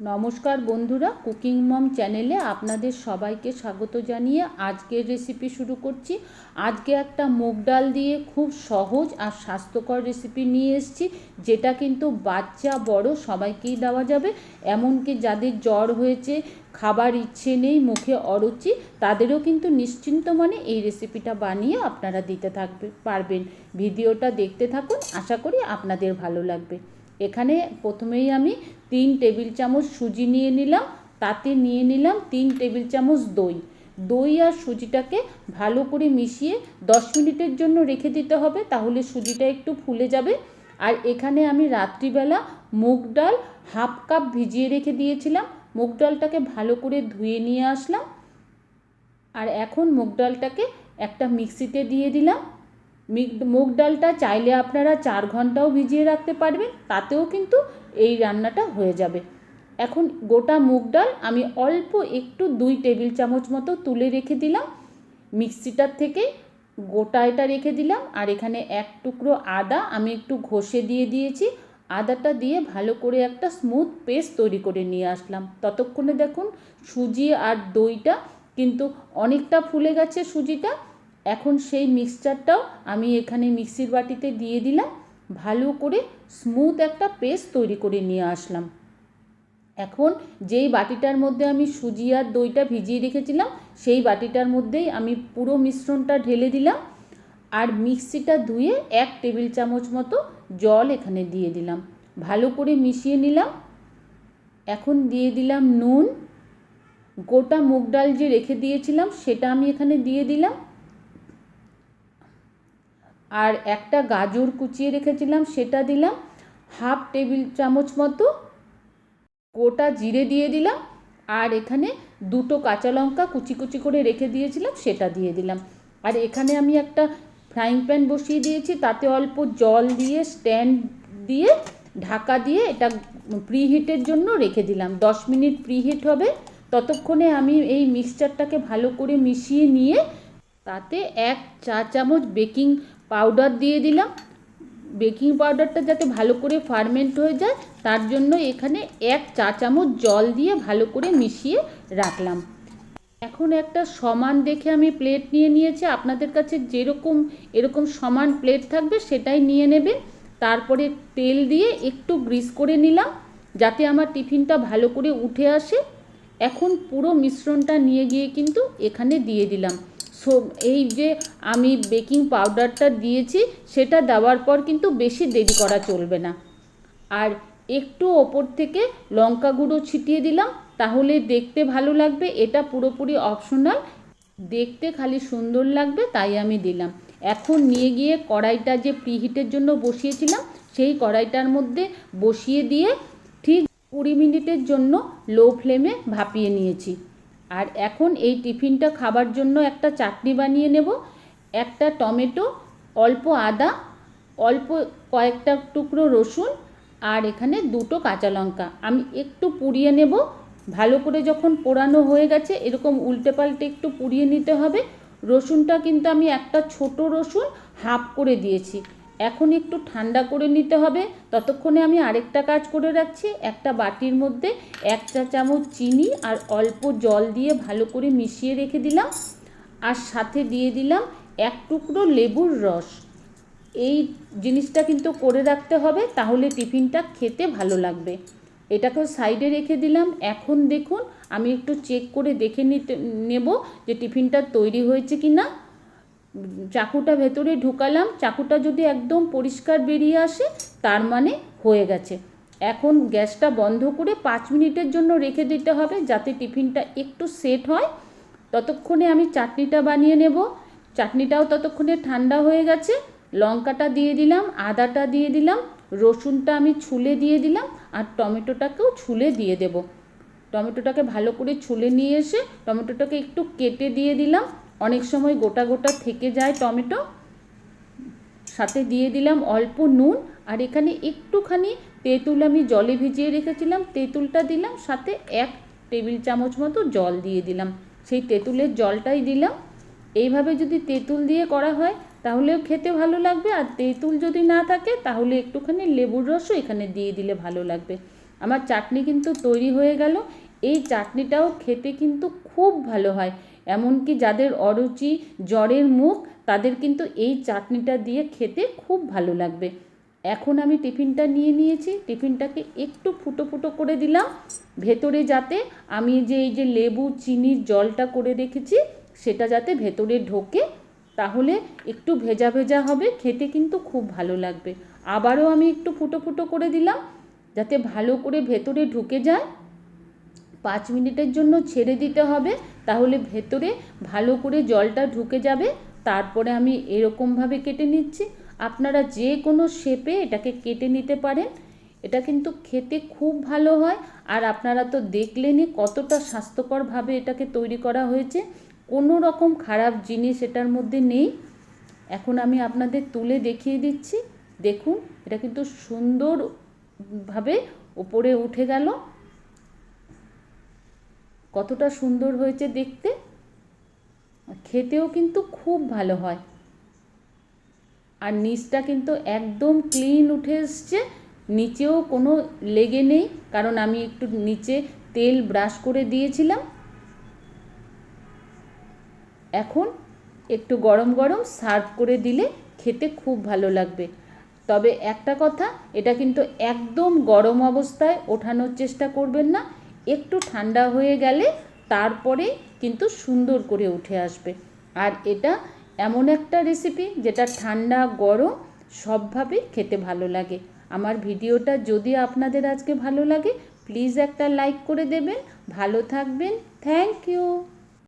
নমস্কার বন্ধুরা, কুকিং মম চ্যানেলে আপনাদের সবাইকে স্বাগত জানিয়ে আজকের রেসিপি শুরু করছি। আজকে একটা মুগ ডাল দিয়ে খুব সহজ আর স্বাস্থ্যকর রেসিপি নিয়ে এসেছি, যেটা কিন্তু বাচ্চা, বড় সবাইকেই দেওয়া যাবে। এমনকি যাদের জ্বর হয়েছে, খাবার ইচ্ছে নেই, মুখে অরুচি, তাদেরও কিন্তু নিশ্চিন্ত মানে এই রেসিপিটা বানিয়ে আপনারা দিতে থাকবে, পারবেন। ভিডিওটা দেখতে থাকুন, আশা করি আপনাদের ভালো লাগবে। এখানে প্রথমেই আমি তিন টেবিল চামচ সুজি নিয়ে নিলাম, তাতে নিয়ে নিলাম তিন টেবিল চামচ দই। দই আর সুজিটাকে ভালো করে মিশিয়ে দশ মিনিটের জন্য রেখে দিতে হবে, তাহলে সুজিটা একটু ফুলে যাবে। আর এখানে আমি রাত্রিবেলা মুগ ডাল হাফ কাপ ভিজিয়ে রেখে দিয়েছিলাম, মুগ ডালটাকে ভালো করে ধুয়ে নিয়ে আসলাম। আর এখন মুগ ডালটাকে একটা মিক্সিতে দিয়ে দিলাম। মুগ ডালটা চাইলে আপনারা চার ঘন্টাও ভিজিয়ে রাখতে পারবেন, তাতেও কিন্তু এই রান্নাটা হয়ে যাবে। এখন গোটা মুগ ডাল আমি অল্প একটু দুই টেবিল চামচ মতো তুলে রেখে দিলাম। মিক্সিটার থেকে গোটা এটা রেখে দিলাম, আর এখানে এক টুকরো আদা আমি একটু ঘষে দিয়ে দিয়েছি। আদাটা দিয়ে ভালো করে একটা স্মুথ পেস্ট তৈরি করে নিয়ে আসলাম। ততক্ষণে দেখুন সুজি আর দইটা কিন্তু অনেকটা ফুলে গেছে সুজিটা। এখন সেই মিক্সচারটাও আমি এখানে মিক্সির বাটিতে দিয়ে দিলাম। ভালো করে স্মুথ একটা পেস্ট তৈরি করে নিয়ে আসলাম। এখন যেই বাটিটার মধ্যে আমি সুজি আর দইটা ভিজিয়ে রেখেছিলাম, সেই বাটিটার মধ্যেই আমি পুরো মিশ্রণটা ঢেলে দিলাম আর মিক্সিটা ধুয়ে এক টেবিল চামচ মতো জল এখানে দিয়ে দিলাম। ভালো করে মিশিয়ে নিলাম। এখন দিয়ে দিলাম নুন। গোটা মুগ ডাল যে রেখে দিয়েছিলাম, সেটা আমি এখানে দিয়ে দিলাম। আর একটা গাজর কুচিয়ে রেখেছিলাম, সেটা দিলাম। হাফ টেবিল চামচ মতো গোটা জিরে দিয়ে দিলাম। আর এখানে দুটো কাঁচা লঙ্কা কুচি কুচি করে রেখে দিয়েছিলাম, সেটা দিয়ে দিলাম। আর এখানে আমি একটা ফ্রাইং প্যান বসিয়ে দিয়েছি, তাতে অল্প জল দিয়ে স্ট্যান্ড দিয়ে ঢাকা দিয়ে এটা প্রিহিটের জন্য রেখে দিলাম। দশ মিনিট প্রিহিট হবে। ততক্ষণে আমি এই মিক্সচারটাকে ভালো করে মিশিয়ে নিয়ে তাতে এক চা চামচ বেকিং পাউডার দিয়ে দিলাম। বেকিং পাউডারটা যাতে ভালো করে ফার্মেন্ট হয়ে যায়, তার জন্য এখানে এক চা চামচ জল দিয়ে ভালো করে মিশিয়ে রাখলাম। এখন একটা সমান দেখে আমি প্লেট নিয়ে নিয়েছি। আপনাদের কাছে যেরকম, এরকম সমান প্লেট থাকবে সেটাই নিয়ে নেবেন। তারপরে তেল দিয়ে একটু গ্রিস করে নিলাম, যাতে আমার টিফিনটা ভালো করে উঠে আসে। এখন পুরো মিশ্রণটা নিয়ে গিয়ে কিন্তু এখানে দিয়ে দিলাম। এই যে আমি বেকিং পাউডারটা দিয়েছি, সেটা দেওয়ার পর কিন্তু বেশি দেরি করা চলবে না। আর একটু ওপর থেকে লঙ্কা গুঁড়ো ছিটিয়ে দিলাম, তাহলে দেখতে ভালো লাগবে, এটা পুরোপুরি অপশনাল। দেখতে খালি সুন্দর লাগবে, তাই আমি দিলাম। এখন নিয়ে গিয়ে কড়াইটা যে প্রিহিটের জন্য বসিয়েছিলাম, সেই কড়াইটার মধ্যে বসিয়ে দিয়ে ঠিক কুড়ি মিনিটের জন্য লো ফ্লেমে ভাপিয়ে নিয়েছি। আর এখন এই টিফিনটা খাবার জন্য একটা চাটনি বানিয়ে নেব, একটা টমেটো, অল্প আদা, অল্প কয়েকটা টুকরো রসুন আর এখানে দুটো কাঁচা লঙ্কা। আমি একটু পুড়িয়ে নেব, ভালো করে যখন পোড়ানো হয়ে গেছে এরকম উল্টে পাল্টে একটু পুড়িয়ে নিতে হবে। রসুনটা কিন্তু আমি একটা ছোট রসুন হাফ করে দিয়েছি। এখন একটু ঠান্ডা করে নিতে হবে। ততক্ষণে আমি আরেকটা কাজ করে রাখছি। একটা বাটির মধ্যে এক চা চামচ চিনি আর অল্প জল দিয়ে ভালো করে মিশিয়ে রেখে দিলাম। আর সাথে দিয়ে দিলাম এক টুকরো লেবুর রস। এই জিনিসটা কিন্তু করে রাখতে হবে, তাহলে টিফিনটা খেতে ভালো লাগবে। এটাকেও সাইডে রেখে দিলাম। এখন দেখুন, আমি একটু চেক করে দেখে নিতে, নেব যে টিফিনটা তৈরি হয়েছে কি না চাকুটা ভেতরে ঢুকালাম, চাকুটা যদি একদম পরিষ্কার বেরিয়ে আসে, তার মানে হয়ে গেছে। এখন গ্যাসটা বন্ধ করে পাঁচ মিনিটের জন্য রেখে দিতে হবে যাতে টিফিনটা একটু সেট হয়। ততক্ষণে আমি চাটনিটা বানিয়ে নেব। চাটনিটাও ততক্ষণে ঠান্ডা হয়ে গেছে। লঙ্কাটা দিয়ে দিলাম, আদাটা দিয়ে দিলাম, রসুনটা আমি ছুলে দিয়ে দিলাম আর টমেটোটাকেও ছুলে দিয়ে দেব। টমেটোটাকে ভালো করে ছুলে নিয়ে এসে টমেটোটাকে একটু কেটে দিয়ে দিলাম। অনেক সময় গোটা গোটা থেকে যায় টমেটো। সাথে দিয়ে দিলাম অল্প নুন আর এখানে একটুখানি তেঁতুল আমি জলে ভিজিয়ে রেখেছিলাম। তেঁতুলটা দিলাম, সাথে এক টেবিল চামচ মতো জল দিয়ে দিলাম। সেই তেঁতুলের জলটাই দিলাম। এইভাবে যদি তেঁতুল দিয়ে করা হয়, তাহলেও খেতে ভালো লাগবে। আর তেঁতুল যদি না থাকে, তাহলে একটুখানি লেবুর রসও এখানে দিয়ে দিলে ভালো লাগবে। আমার চাটনি কিন্তু তৈরি হয়ে গেল। এই চাটনিটাও খেতে কিন্তু খুব ভালো হয়। এমনকি যাদের অরুচি, জ্বরের মুখ, তাদের কিন্তু এই চাটনিটা দিয়ে খেতে খুব ভালো লাগবে। এখন আমি টিফিনটা নিয়ে নিয়েছি, টিফিনটাকে একটু ফুটো ফুটো করে দিলাম। ভেতরে যাতে আমি যে এই যে লেবু, চিনির জলটা করে রেখেছি, সেটা যাতে ভেতরে ঢোকে, তাহলে একটু ভেজা ভেজা হবে, খেতে কিন্তু খুব ভালো লাগবে। আবারও আমি একটু ফুটো ফুটো করে দিলাম, যাতে ভালো করে ভেতরে ঢুকে যায়। পাঁচ মিনিটের জন্য ছেড়ে দিতে হবে, তাহলে ভেতরে ভালো করে জলটা ঢুকে যাবে, তারপরে আমি এরকমভাবে কেটে নিচ্ছি। আপনারা যে কোনো শেপে এটাকে কেটে নিতে পারেন। এটা কিন্তু খেতে খুব ভালো হয়, আর আপনারা তো দেখলেনই কতটা স্বাস্থ্যকরভাবে এটাকে তৈরি করা হয়েছে। কোনো রকম খারাপ জিনিস এটার মধ্যে নেই। এখন আমি আপনাদের তুলে দেখিয়ে দিচ্ছি। দেখুন, এটা কিন্তু সুন্দরভাবে ওপরে উঠে গেল। কতটা সুন্দর হয়েছে দেখতে, খেতেও কিন্তু খুব ভালো হয়। আর নিচটা কিন্তু একদম ক্লিন উঠে এসছে, নিচেও কোনো লেগে নেই, কারণ আমি একটু নিচে তেল ব্রাশ করে দিয়েছিলাম। এখন একটু গরম গরম সার্ভ করে দিলে খেতে খুব ভালো লাগবে। তবে একটা কথা, এটা কিন্তু একদম গরম অবস্থায় ওঠানোর চেষ্টা করবেন না একটু ঠান্ডা হয়ে গেলে তারপরে কিন্তু সুন্দর করে উঠে আসবে। আর এটা এমন একটা রেসিপি যেটা ঠান্ডা, গরম সবভাবেই খেতে ভালো লাগে। আমার ভিডিওটা যদি আপনাদের আজকে ভালো লাগে প্লিজ একটা লাইক করে দেবেন। ভালো থাকবেন। Thank you